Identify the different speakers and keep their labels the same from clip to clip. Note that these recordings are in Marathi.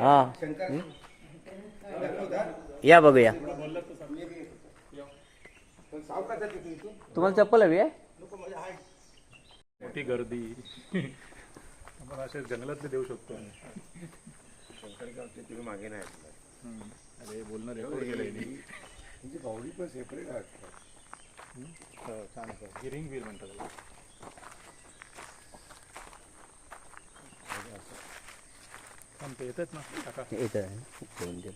Speaker 1: हो?
Speaker 2: या बघूया. तुम्हाला चप्पल हवी आहे?
Speaker 1: हाय.
Speaker 3: मोठी गर्दी. आपण असे जंगलातले देऊ शकतो.
Speaker 1: शंकरगावचे तुम्ही मागे नाही.
Speaker 3: अरे बोलणं रेकॉर्ड केलंय मी
Speaker 1: तुमची बावडी पण सेपरेट आहे
Speaker 3: हो, छान आहे. ही रिंग व्हील म्हणतात. ते येतात ना. काका
Speaker 2: इथं दोन ते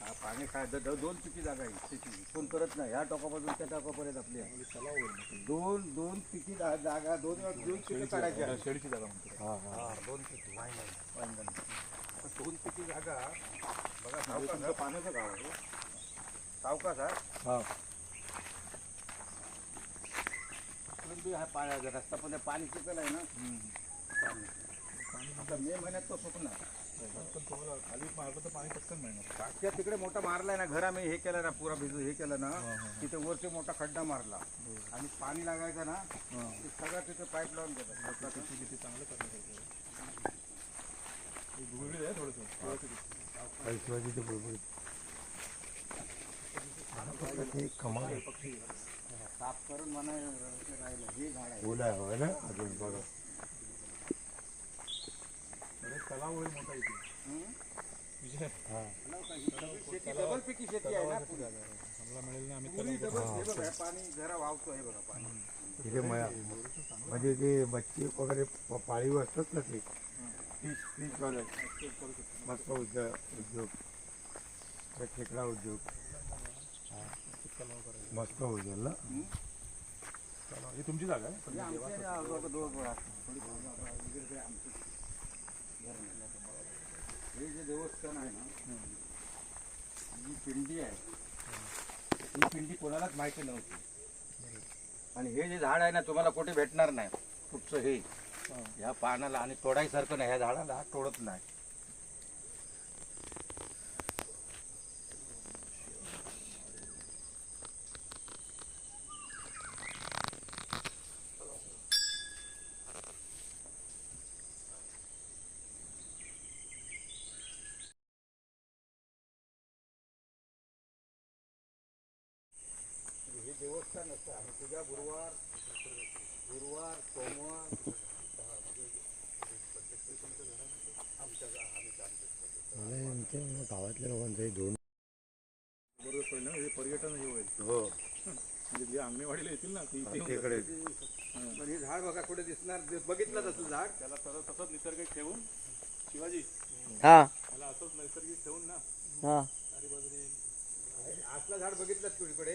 Speaker 1: हा, पाणी काय द- द- दोन पिकी जागा आहे शेती. कोण करत नाही. ह्या टोकापासून त्या टोकापर्यंत आपली आहे. दोन दोन पिकी जा- जागा दोन दोन पिकी काढायची आहे.
Speaker 3: शेडीची जागा म्हणतो
Speaker 1: हा, दोन पिकी दोन पिकी जागा. बघा सावकाश आहे.
Speaker 3: पाण्याचं गाव आहे.
Speaker 1: सावकाश आहे
Speaker 3: हा.
Speaker 1: परंतु हा पाणी रस्ता पण पाणी चिकल आहे ना? पाणी. आता मे महिन्यात तो सुकणार
Speaker 3: पण तुम्हाला खाली मारलं तर पाणी पटकन मिळणार.
Speaker 1: बाकीच्या तिकडे मोठा मारलाय ना घर आम्ही हे केलं ना पुरा भिजू हे केलं ना तिथे वरती मोठा खड्डा मारला. आणि पाणी लागायचं ना ते सगळं तिथे पाईप लावून देतात
Speaker 3: किती किती चांगलं करणार आहे ते. हे. गुळगुळीत आहे थोडंसं
Speaker 1: साफ करून म्हणा राहिलं हे झाड आहे
Speaker 3: तलाव होईल मोठा इथे
Speaker 1: डबल पिकी शेती आहे ना
Speaker 3: मिळेल ना आम्ही
Speaker 1: पाणी जरा वाहतो आहे बघा पाणी
Speaker 4: तिथे म्हणजे ते मच्छी वगैरे पाळीव असतात ना ते फिश फिश वाले मस्त उद्योग उद्योग खेकडा उद्योग मस्त उद्योग ना
Speaker 3: तलाव. ही तुमची जागा आहे.
Speaker 1: ना. हे जे देवस्थान आहे ना जी पिंडी आहे ही पिंडी कोणालाच माहिती नव्हती. आणि हे जे झाड आहे ना तुम्हाला कुठे भेटणार नाही. कुठचं हे. ह्या पानाला आणि तोडायसारखं नाही ह्या झाडाला तोडत नाही. देवस्थान असतं आणि तुझ्या गुरुवार गुरुवार सोमवार
Speaker 4: मला आमच्या गावातल्या लोकांचं हे दोन
Speaker 3: बरोबर होईल ना? हे पर्यटन हे होईल.
Speaker 4: हो.
Speaker 3: म्हणजे जे अंगणवाडीला येतील ना ती
Speaker 4: तिकडे.
Speaker 1: पण हे झाड बघा कुठे दिसणार? बघितलंच असेल झाड?
Speaker 3: त्याला सर्व तसंच निसर्गिक ठेवून शिवाजी.
Speaker 2: हा.
Speaker 3: त्याला असंच नैसर्गिक ठेवून ना.
Speaker 2: हा.
Speaker 1: झाड बघितलं कुठकडे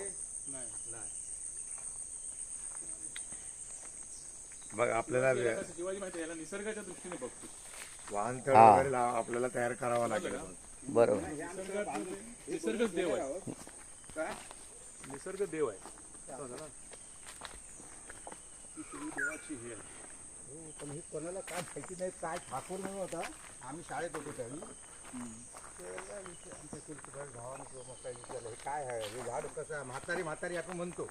Speaker 4: बघ आपल्याला
Speaker 3: शिवाजी माहिती आहे, याला निसर्गाच्या दृष्टीने बघतो.
Speaker 2: हा.
Speaker 4: वगैरे लाव- आपल्याला तयार करावा लागेल.
Speaker 2: बरोबर.
Speaker 3: निसर्गच देव आहे.
Speaker 1: काय?
Speaker 3: निसर्ग देव आहे. ना? ती सगळी देवाची हे आहे.
Speaker 1: हो, पण हे कोणाला काय माहिती नाही. काय ठाकूर म्हणून होता. आम्ही शाळेत होतो त्यावेळी. आमच्या तुलसीदास भावानं किंवा मग काही विचारलं हे काय आहे? हे झाड कसं आहे? म्हातारी म्हातारी आपण म्हणतो.